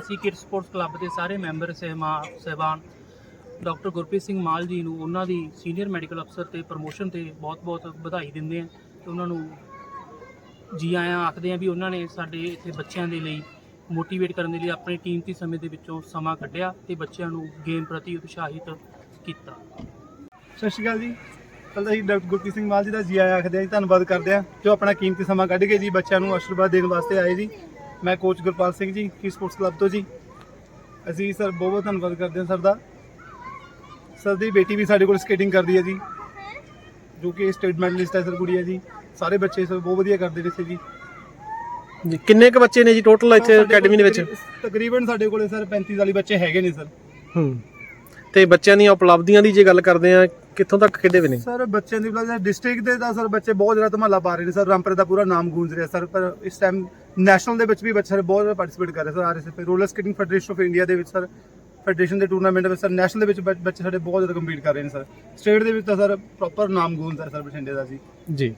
ਅਸੀਂ kid sports club ਦੇ ਸਾਰੇ ਮੈਂਬਰ, ਸਹਿਮਾ, ਸਹਿਬਾਨ ਡਾਕਟਰ ਗੁਰਪ੍ਰੀਤ ਸਿੰਘ ਮਾਲ ਜੀ ਨੂੰ ਉਹਨਾਂ ਦੀ ਸੀਨੀਅਰ ਮੈਡੀਕਲ ਅਫਸਰ ਤੇ ਪ੍ਰਮੋਸ਼ਨ ਤੇ ਬਹੁਤ-ਬਹੁਤ ਵਧਾਈ ਦਿੰਦੇ ਆ ਤੇ ਉਹਨਾਂ ਨੂੰ ਜੀ ਆਇਆਂ ਆਖਦੇ ਆ ਵੀ ਉਹਨਾਂ ਨੇ ਸਾਡੇ ਇੱਥੇ ਬੱਚਿਆਂ ਦੇ ਲਈ ਮੋਟੀਵੇਟ ਕਰਨ ਦੇ ਲਈ ਆਪਣੀ ਕੀਮਤੀ ਸਮੇਂ ਦੇ ਵਿੱਚੋਂ ਸਮਾਂ ਕੱਢਿਆ ਤੇ ਬੱਚਿਆਂ ਨੂੰ ਗੇਮ ਪ੍ਰਤੀ ਉਤਸ਼ਾਹਿਤ ਕੀਤਾ। ਸਤਿ ਸ਼੍ਰੀ ਅਕਾਲ ਜੀ। ਪਹਿਲਾਂ ਅਸੀਂ ਡਾਕਟਰ ਗੁਰਪ੍ਰੀਤ ਸਿੰਘ ਮਾਲ ਜੀ ਦਾ ਜੀ ਆਇਆਂ ਆਖਦੇ ਹਾਂ ਜੀ, ਧੰਨਵਾਦ ਕਰਦੇ ਹਾਂ ਜੋ ਆਪਣਾ ਕੀਮਤੀ ਸਮਾਂ ਕੱਢ ਕੇ ਜੀ ਬੱਚਿਆਂ ਨੂੰ ਆਸ਼ੀਰਵਾਦ ਦੇਣ ਵਾਸਤੇ ਆਏ ਜੀ। ਮੈਂ ਕੋਚ ਗੁਰਪਾਲ ਸਿੰਘ ਜੀ ਕੀ ਸਪੋਰਟਸ ਕਲੱਬ ਤੋਂ ਜੀ। ਅਸੀਂ ਸਰ ਬਹੁਤ ਬਹੁਤ ਧੰਨਵਾਦ ਕਰਦੇ ਹਾਂ ਸਰ ਦਾ। ਸਰ ਦੀ ਬੇਟੀ ਵੀ ਸਾਡੇ ਕੋਲ ਸਕੇਟਿੰਗ ਕਰਦੀ ਹੈ ਜੀ ਜੋ ਕਿ ਸਟੇਟ ਮੈਡਲਿਸਟ ਹੈ ਸਰ ਗੁੜੀਆ ਜੀ। ਸਾਰੇ ਬੱਚੇ ਸਰ ਬਹੁਤ ਵਧੀਆ ਕਰਦੇ ਨੇ ਇੱਥੇ ਜੀ। ਜੀ ਕਿੰਨੇ ਕੁ ਬੱਚੇ ਨੇ ਜੀ ਟੋਟਲ ਇੱਥੇ ਸਾਡੇ ਅਕੈਡਮੀ ਦੇ ਵਿੱਚ? ਤਕਰੀ- ਤਕਰੀਬਨ ਸਾਡੇ ਕੋਲੇ ਸਰ 35 40 ਬੱਚੇ ਹੈਗੇ ਨੇ ਸਰ ਹੂੰ। ਤੇ ਬੱਚਿਆਂ ਦੀਆਂ ਉਪਲਬਧੀਆਂ ਦੀ ਜੇ ਗੱਲ ਕਰਦੇ ਆ ਕਿੱਥੋਂ ਤੱਕ ਖੇਡੇ ਵੀ ਨੇ? ਸਰ ਬੱਚਿਆਂ ਦੀ ਪਲਸ ਡਿਸਟ੍ਰਿਕਟ ਦੇ ਤਾਂ ਸਰ ਬੱਚੇ ਬਹੁਤ ਜ਼ਿਆਦਾ ਧਮਾਲਾ ਪਾ ਰਹੇ ਨੇ। ਸਰ ਰਾਮਪੁਰ ਦਾ ਪੂਰਾ ਨਾਮ ਗੂੰਜ ਰਿਹਾ ਸਰ ਪਰ ਇਸ ਟਾਈਮ ਨੈਸ਼ਨਲ ਦੇ ਵਿੱਚ ਵੀ ਬੱਚੇ ਬਹੁਤ ਜ਼ਿਆਦਾ ਪਾਰਟਿਸਿਪੇਟ ਕਰ ਰਹੇ sir RSF roller skating federation of India ਦੇ ਵਿੱਚ ਸਰ ਫੈਡਰੇਸ਼ਨ ਦੇ ਟੂਰਨਾਮੈਂਟ ਵਿੱਚ ਸਰ ਨੈਸ਼ਨਲ ਦੇ ਵਿੱਚ ਬੱਚ- ਬੱਚੇ ਸਾਡੇ ਬਹੁਤ ਜ਼ਿਆਦਾ ਕੰਪੀਟ ਕਰ ਰਹੇ ਨੇ ਸਰ। ਸਟੇਟ ਦੇ ਵਿੱਚ ਤਾਂ ਸਰ ਪ੍ਰੋਪਰ ਨਾਮ ਗੂੰਜ ਰਿਹਾ ਸਰ ਬਠਿੰਡੇ ਦਾ ਜੀ। ਜੀ।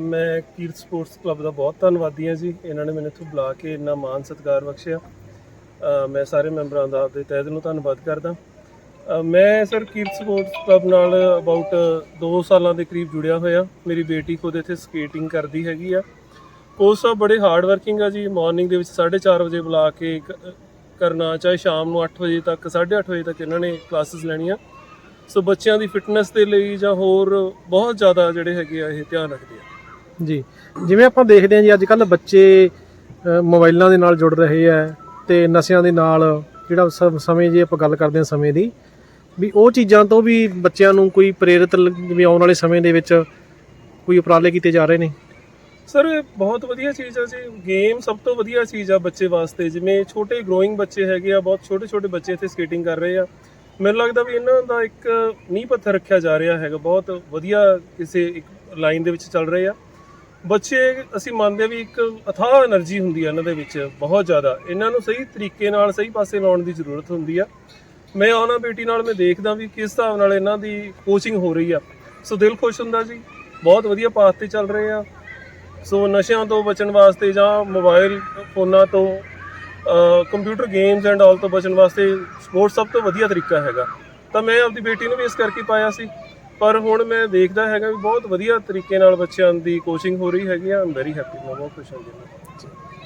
ਮੈਂ ਕੀਰਤ ਸਪੋਰਟਸ ਕਲੱਬ ਦਾ ਬਹੁਤ ਧੰਨਵਾਦੀ ਹਾਂ ਜੀ। ਇਹਨਾਂ ਨੇ ਮੈਨੂੰ ਇੱਥੋਂ ਬੁਲਾ ਕੇ ਇੰਨਾ ਮਾਣ ਸਤਿਕਾਰ ਬਖਸ਼ਿਆ। ਮੈਂ ਸਾਰੇ ਮੈਂਬਰਾਂ ਦਾ ਆਪਦੇ ਤਹਿ ਦਿਲੋਂ ਧੰਨਵਾਦ ਕਰਦਾ। ਮੈਂ ਸਰ ਕੀਰਤ ਸਪੋਰਟਸ ਕਲੱਬ ਨਾਲ ਅਬਾਊਟ 2 ਸਾਲਾਂ ਦੇ ਕਰੀਬ ਜੁੜਿਆ ਹੋਇਆ। ਮੇਰੀ ਬੇਟੀ ਖੁਦ ਇੱਥੇ ਸਕੇਟਿੰਗ ਕਰਦੀ ਹੈਗੀ ਆ। ਕੋਚ ਸਾਹਿਬ ਬੜੇ ਹਾਰਡ ਵਰਕਿੰਗ ਆ ਜੀ। ਮਾਰਨਿੰਗ ਦੇ ਵਿੱਚ 4:30 ਵਜੇ ਬੁਲਾ ਕੇ ਕਰਨਾ, ਚਾਹੇ ਸ਼ਾਮ ਨੂੰ 8 ਵਜੇ ਤੱਕ 8:30 ਵਜੇ ਤੱਕ ਇਹਨਾਂ ਨੇ ਕਲਾਸਿਸ ਲੈਣੀਆਂ। ਸੋ ਬੱਚਿਆਂ ਦੀ ਫਿਟਨੈਸ ਦੇ ਲਈ ਜਾਂ ਹੋਰ ਬਹੁਤ ਜ਼ਿਆਦਾ ਜਿਹੜੇ ਹੈਗੇ ਆ, ਇਹ ਧਿਆਨ ਰੱਖਦੇ ਆ। ਜੀ। ਜਿਵੇਂ ਆਪਾਂ ਦੇਖਦੇ ਹਾਂ ਜੀ, ਅੱਜ ਕੱਲ ਬੱਚੇ ਮੋਬਾਈਲਾਂ ਦੇ ਨਾਲ ਜੁੜ ਰਹੇ ਆ। ਤੇ ਨਸ਼ਿਆਂ ਦੇ ਨਾਲ ਜਿਹੜਾ ਸ- ਸਮੇਂ ਜੇ ਆਪਾਂ ਗੱਲ ਕਰਦੇ ਹਾਂ ਸਮੇਂ ਦੀ, ਵੀ ਉਹ ਚੀਜ਼ਾਂ ਤੋਂ ਵੀ ਬੱਚਿਆਂ ਨੂੰ ਕੋਈ ਪ੍ਰੇਰਿਤ ਜਿਵੇਂ ਆਉਣ ਵਾਲੇ ਸਮੇਂ ਦੇ ਵਿੱਚ ਕੋਈ ਉਪਰਾਲੇ ਕੀਤੇ ਜਾ ਰਹੇ ਨੇ? ਸਰ, ਬਹੁਤ ਵਧੀਆ ਚੀਜ਼ ਆ ਜੀ। ਗੇਮ ਸਭ ਤੋਂ ਵਧੀਆ ਚੀਜ਼ ਆ ਬੱਚੇ ਵਾਸਤੇ। ਜਿਵੇਂ ਛੋਟੇ ਗਰੋਇੰਗ ਬੱਚੇ ਹੈਗੇ ਆ, ਬਹੁਤ ਛੋਟੇ ਛੋਟੇ ਬੱਚੇ ਇੱਥੇ ਸਕੇਟਿੰਗ ਕਰ ਰਹੇ ਆ। ਮੈਨੂੰ ਲੱਗਦਾ ਵੀ ਇਹਨਾਂ ਦਾ ਇੱਕ ਨੀਂਹ ਪੱਥਰ ਰੱਖਿਆ ਜਾ ਰਿਹਾ ਹੈਗਾ। ਬਹੁਤ ਵਧੀਆ ਕਿਸੇ ਇੱਕ ਲਾਈਨ ਦੇ ਵਿੱਚ ਚੱਲ ਰਹੇ ਆ। ਬੱਚੇ, ਅਸੀਂ ਮੰਨਦੇ ਵੀ ਇੱਕ ਅਥਾਹ એનર્ਜੀ ਹੁੰਦੀ ਹੈ ਇਹਨਾਂ ਦੇ ਵਿੱਚ, ਬਹੁਤ ਜ਼ਿਆਦਾ। ਇਹਨਾਂ ਨੂੰ ਸਹੀ ਤਰੀਕੇ ਨਾਲ, ਸਹੀ ਪਾਸੇ ਲਾਉਣ ਦੀ ਜ਼ਰੂਰਤ ਹੁੰਦੀ ਆ। ਮੈਂ ਉਹਨਾਂ ਬੇਟੀ ਨਾਲ, ਮੈਂ ਦੇਖਦਾ ਵੀ ਕਿਸ ਹਿਸਾਬ ਨਾਲ ਇਹਨਾਂ ਦੀ ਕੋਚਿੰਗ ਹੋ ਰਹੀ ਆ। ਸੋ ਦਿਲ ਖੁਸ਼ ਹੁੰਦਾ ਜੀ। ਬਹੁਤ ਵਧੀਆ ਪਾਸ ਤੇ ਚੱਲ ਰਹੇ ਆ। ਸੋ ਨਸ਼ਿਆਂ ਤੋਂ ਬਚਣ ਵਾਸਤੇ ਜਾਂ ਮੋਬਾਈਲ ਫੋਨਾਂ ਤੋਂ ਕੰਪਿਊਟਰ ਗੇਮਸ ਐਂਡ ਆਲ ਤੋਂ ਬਚਣ ਵਾਸਤੇ ਸਪੋਰਟਸ ਸਭ ਤੋਂ ਵਧੀਆ ਤਰੀਕਾ ਹੈਗਾ। ਤਾਂ ਮੈਂ ਆਪਣੀ ਬੇਟੀ ਨੂੰ ਵੀ ਇਸ ਕਰਕੇ ਪਾਇਆ ਸੀ। ਪਰ ਹੁਣ ਮੈਂ ਦੇਖਦਾ ਹੈਗਾ ਵੀ ਬਹੁਤ ਵਧੀਆ ਤਰੀਕੇ ਨਾਲ ਬੱਚਿਆਂ ਦੀ ਕੋਚਿੰਗ ਹੋ ਰਹੀ ਹੈਗੀ ਆ। ਆਮ ਵੈਰੀ ਹੈਪੀ ਮੈਂ ਬਹੁਤ ਖੁਸ਼ ਹਾਂ ਜੀ।